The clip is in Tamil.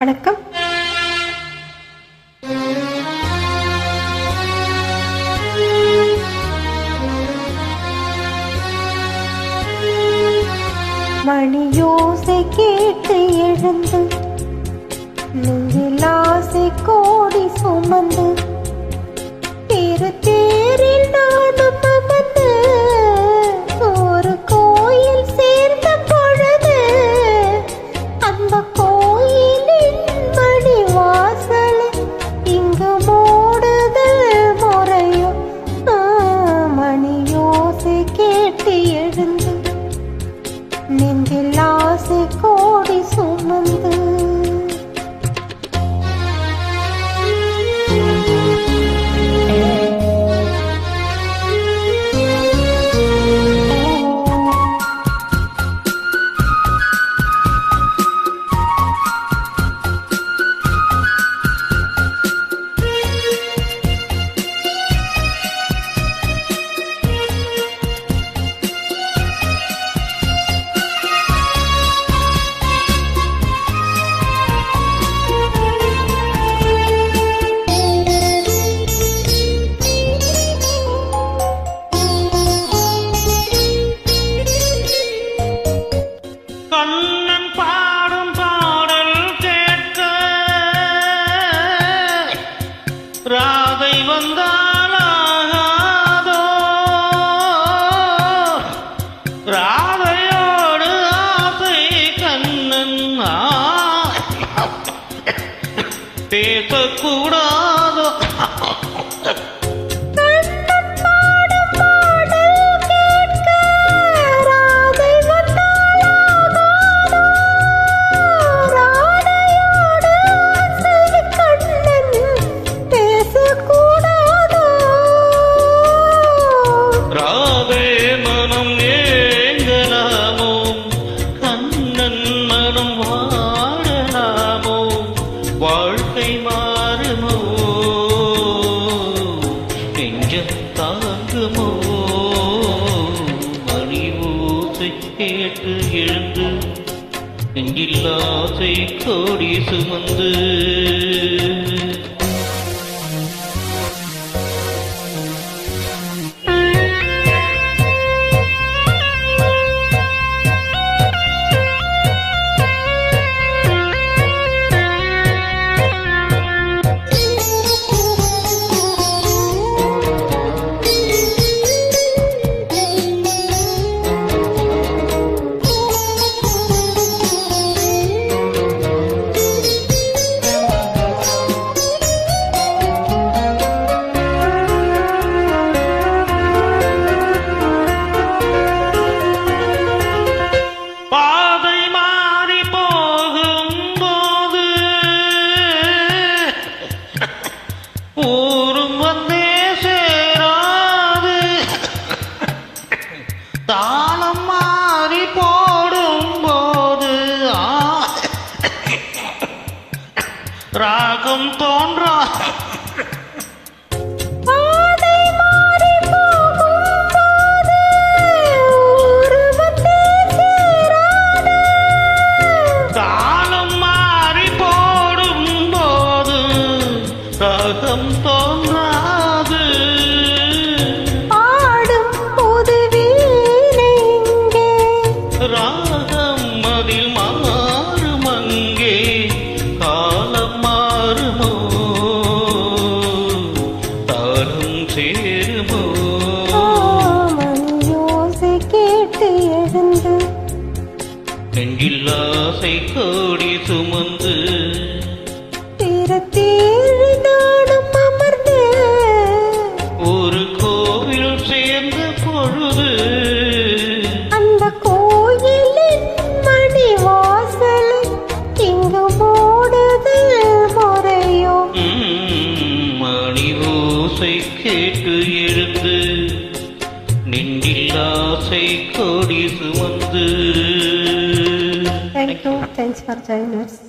வணக்கம். மணியோசை கேட்டு எழுந்து நெஞ்சில் ஆசை கோடி சுமந்து கேட்கக்கூடாதோ? கேட்டு எழுந்து நெஞ்சில்லாசை கோடி சுமந்து. ராகம் தோன்றா நெஞ்சில் ஆசை கோடி சுமந்து ஒரு கோவில் சேர்ந்த பொழுது அந்த கோயிலின் மணி வாசல் இங்கு போடுதல் முறையோ? மணி ஓசை கேட்டு எழுந்து நெஞ்சில் கோடி சுமந்து Thanks for joining us.